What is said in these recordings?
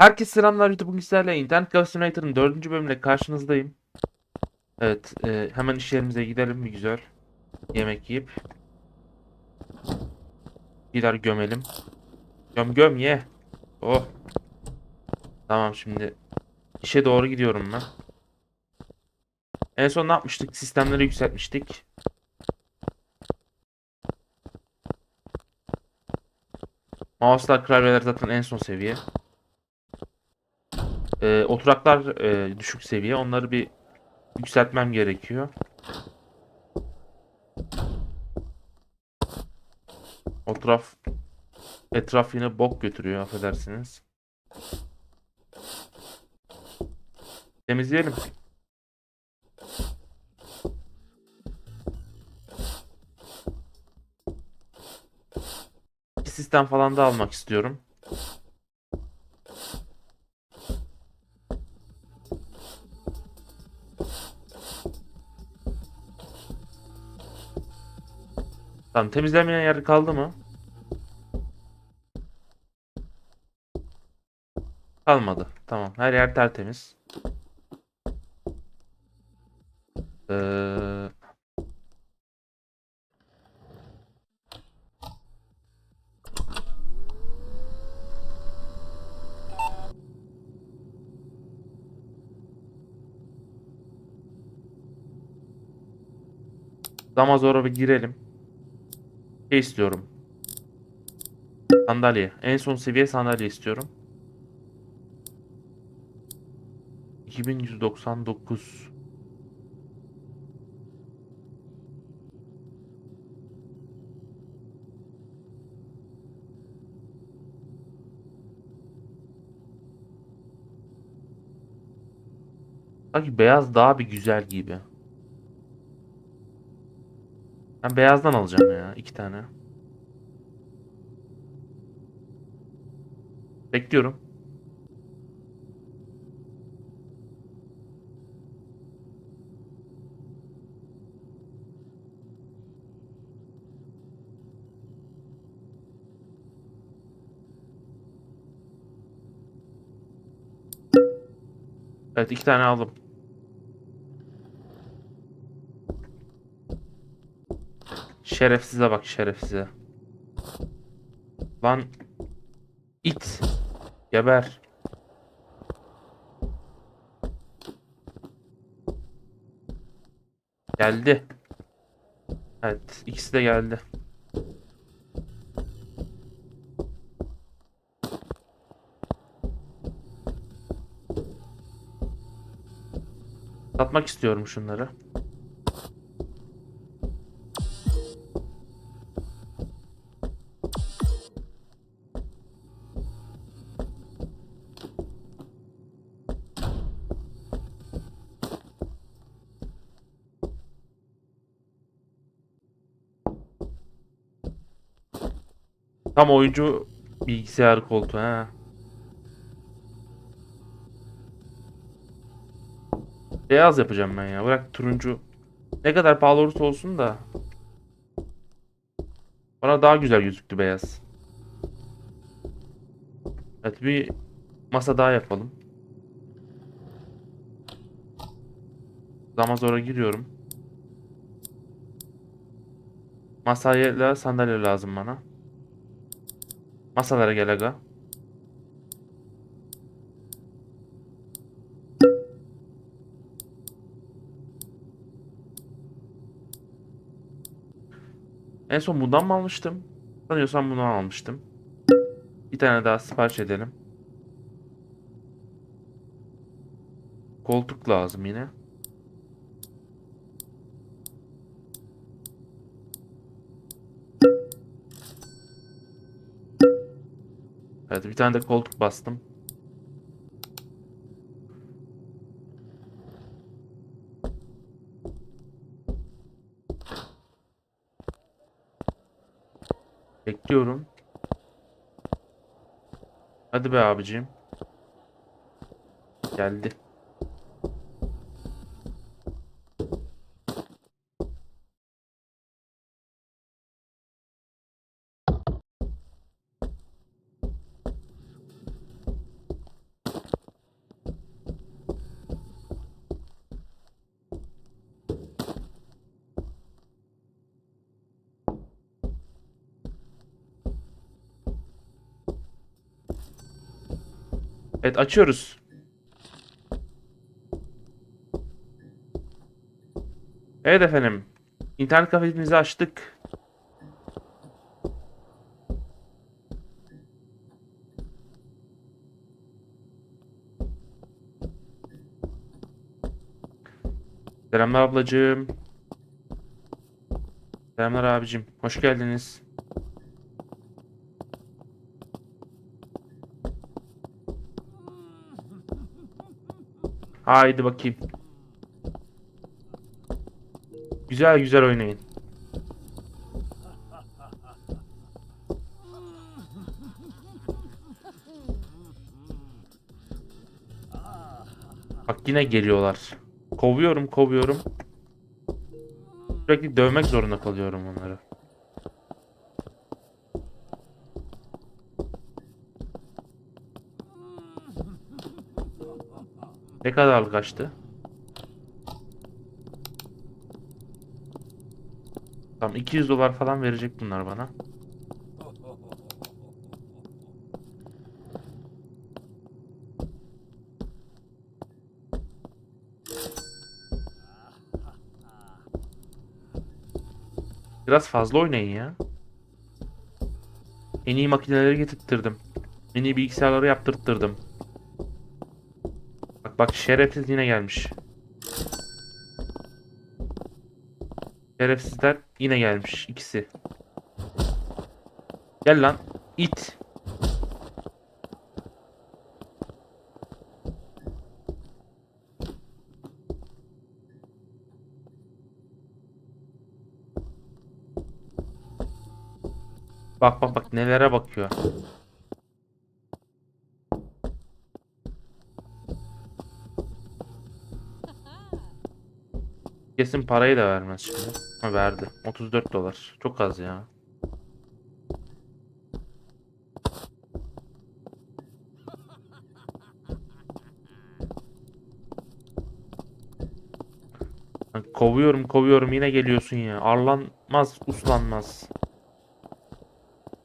Herkese selamlar YouTube bugün Internet Cafe Simulator'ın 4. bölümüyle karşınızdayım. Evet e, hemen iş yerimize gidelim bir güzel. Yemek yiyip. Gider gömelim. Göm göm ye. Oh. Tamam şimdi işe doğru gidiyorum ben. En son ne yapmıştık? Sistemleri yükseltmiştik. Mouse'lar klavyeler zaten en son seviye. Ee, oturaklar e, düşük seviye. Onları bir yükseltmem gerekiyor. Otraf etraf yine bok götürüyor affedersiniz. Temizleyelim. Sistem falan da almak istiyorum. Tamam temizlemeyen yer kaldı mı? Kalmadı. Tamam. Her yer tertemiz. Ee... Damazora bir girelim. Şey istiyorum. Sandalye. En son seviye sandalye istiyorum. 2199. Sanki beyaz daha bir güzel gibi. Ben beyazdan alacağım ya iki tane. Bekliyorum. Evet iki tane aldım. Şerefsize bak şerefsize. Lan it. Geber. Geldi. Evet ikisi de geldi. Satmak istiyorum şunları. Tam oyuncu bilgisayar koltuğu ha. Beyaz yapacağım ben ya. Bırak turuncu. Ne kadar pahalı olursa olsun da. Bana daha güzel gözüktü beyaz. Evet bir masa daha yapalım. Zaman zora giriyorum. Masayla sandalye lazım bana. Masalara gel aga. En son bundan mı almıştım? Sanıyorsam bundan almıştım. Bir tane daha sipariş edelim. Koltuk lazım yine. Evet bir tane de koltuk bastım. Bekliyorum. Hadi be abicim. Geldi. Evet açıyoruz. Evet efendim. İnternet kafemizi açtık. Selamlar ablacığım. Selamlar abicim. Hoş geldiniz. Haydi bakayım. Güzel güzel oynayın. Bak yine geliyorlar. Kovuyorum kovuyorum. Sürekli dövmek zorunda kalıyorum onları. Ne kadarlık açtı? Tamam 200 dolar falan verecek bunlar bana. Biraz fazla oynayın ya. En iyi makineleri getirttirdim. En iyi bilgisayarları yaptırttırdım. Bak şerefsiz yine gelmiş. Şerefsizler yine gelmiş ikisi. Gel lan it. Bak bak bak nelere bakıyor. Kesin parayı da vermez şimdi. Ha verdi. 34 dolar. Çok az ya. Kovuyorum kovuyorum yine geliyorsun ya. Arlanmaz uslanmaz.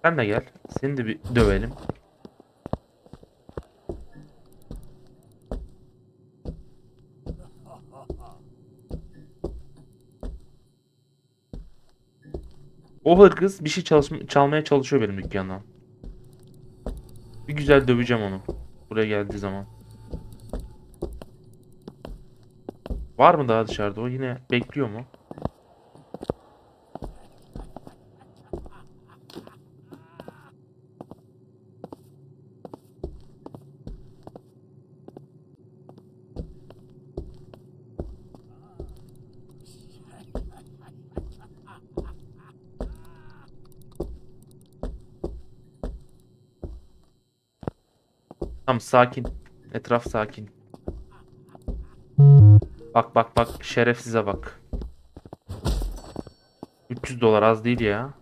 Sen de gel. Seni de bir dövelim. O hırkız bir şey çalmaya çalışıyor benim dükkandan. Bir güzel döveceğim onu. Buraya geldiği zaman. Var mı daha dışarıda? O yine bekliyor mu? Tamam sakin. Etraf sakin. Bak bak bak şerefsize bak. 300 dolar az değil ya.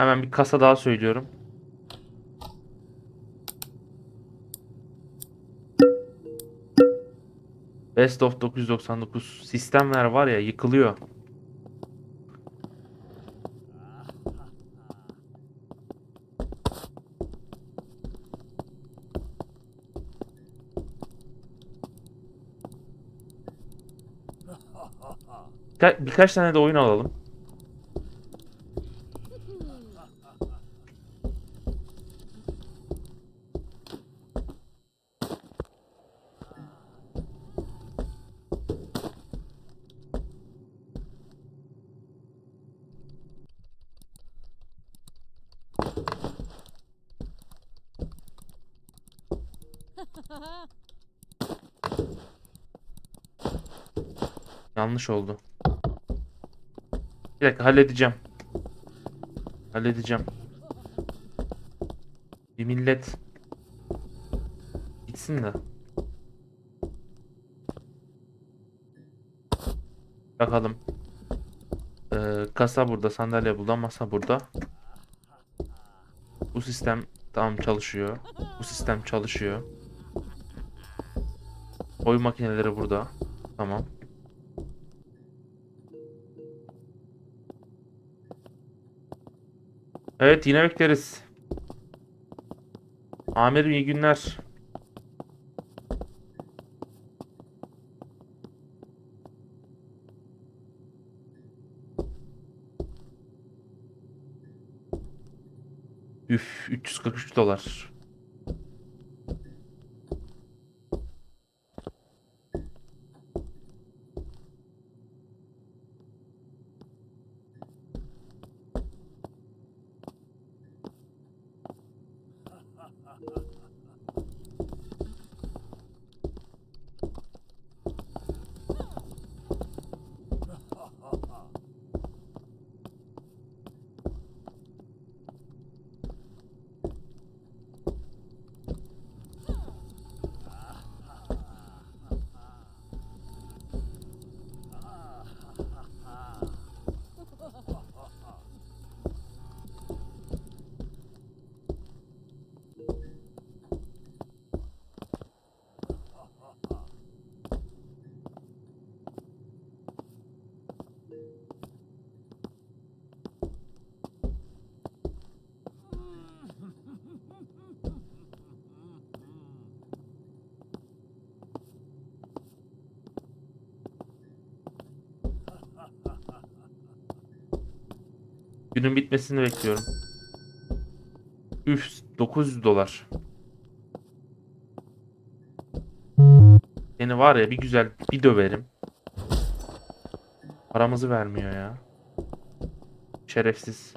Hemen bir kasa daha söylüyorum. Best of 999 sistemler var ya yıkılıyor. Birka- birkaç tane de oyun alalım. Yanlış oldu. Bir dakika halledeceğim. Halledeceğim. Bir millet gitsin de. Bakalım. Ee, kasa burada, sandalye burada, masa burada. Bu sistem tamam çalışıyor. Bu sistem çalışıyor. Oyun makineleri burada. Tamam. Evet yine bekleriz. Amirim iyi günler. Üf 343 dolar. Günün bitmesini bekliyorum. Üf 900 dolar. Seni var ya bir güzel bir döverim. Paramızı vermiyor ya. Şerefsiz.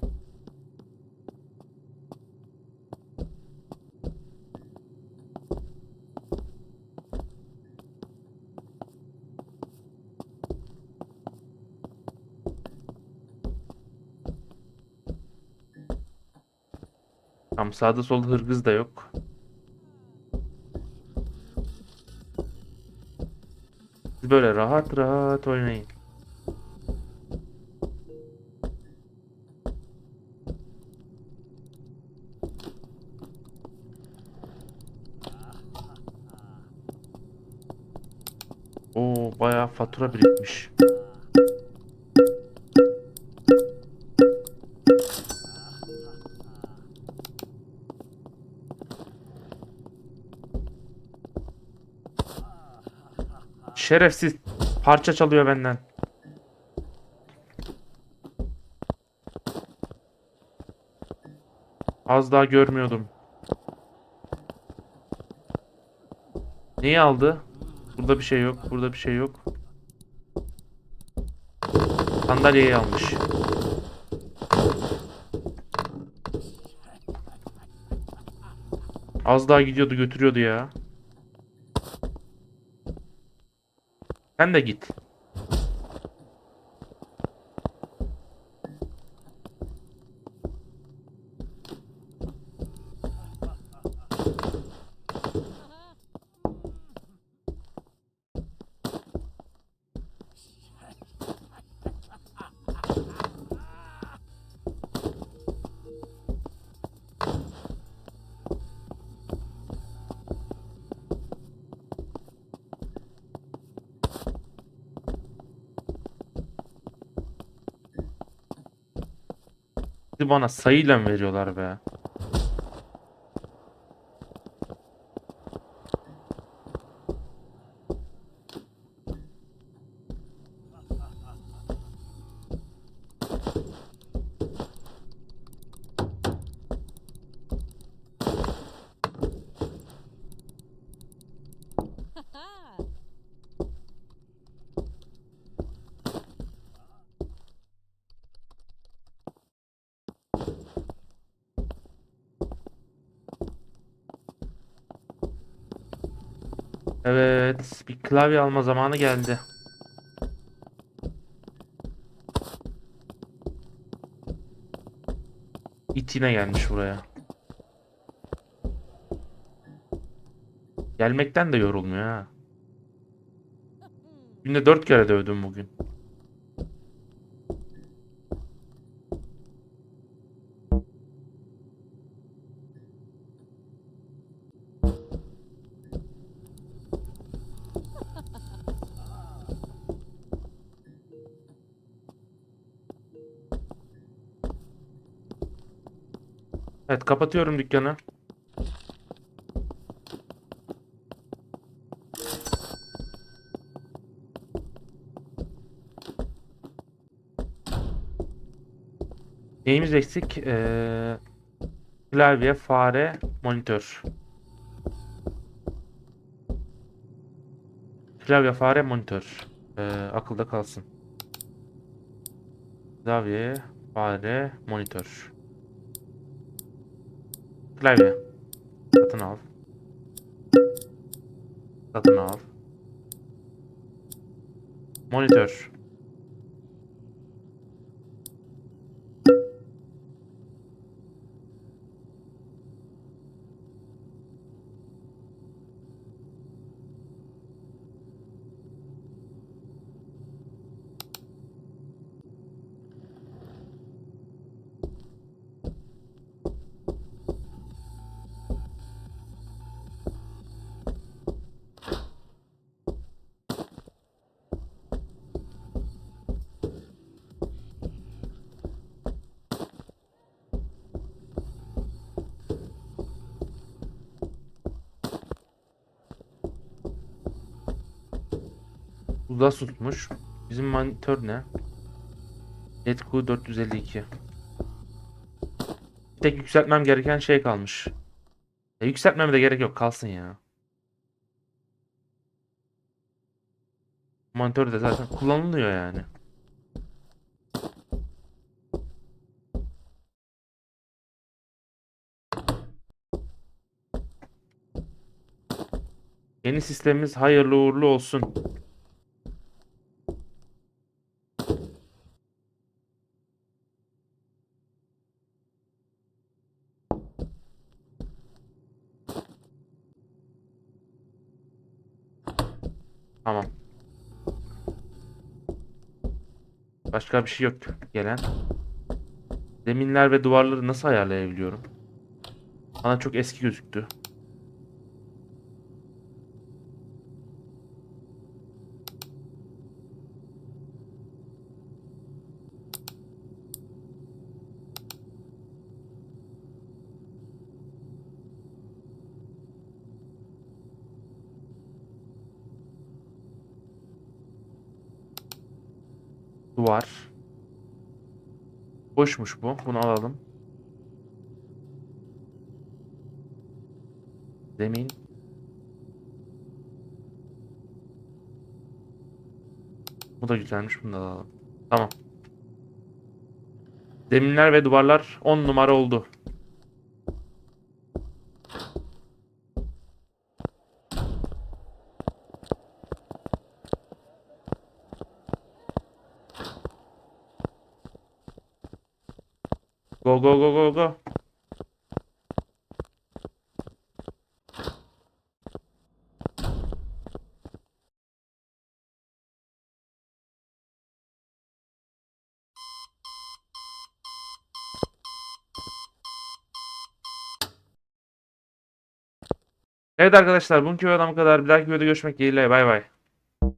Tam sağda solda hırgız da yok. Siz böyle rahat rahat oynayın. Oo bayağı fatura birikmiş. Şerefsiz parça çalıyor benden. Az daha görmüyordum. Neyi aldı? Burada bir şey yok. Burada bir şey yok. Sandalyeyi almış. Az daha gidiyordu götürüyordu ya. Sen de git. Bana sayıyla mı veriyorlar be? Evet, bir klavye alma zamanı geldi. İt yine gelmiş buraya. Gelmekten de yorulmuyor ha. Günde dört kere dövdüm bugün. Evet kapatıyorum dükkanı. Neyimiz eksik? Ee, klavye, fare, monitör. Klavye, fare, monitör. Ee, akılda kalsın. Klavye, fare, monitör. Klavye. Satın al. Satın al. Monitör. Buzda tutmuş. Bizim monitör ne? Netco 452. Bir tek yükseltmem gereken şey kalmış. E, yükseltmeme de gerek yok. Kalsın ya. Monitör de zaten kullanılıyor yani. Yeni sistemimiz hayırlı uğurlu olsun. Tamam. Başka bir şey yok gelen. Zeminler ve duvarları nasıl ayarlayabiliyorum? Bana çok eski gözüktü. Duvar. Boşmuş bu. Bunu alalım. Zemin. Bu da güzelmiş. Bunu da alalım. Tamam. Zeminler ve duvarlar 10 numara oldu. Go go go go go. Evet arkadaşlar bugünkü videodan bu kadar. Bir dahaki videoda görüşmek dileğiyle. Bay bay.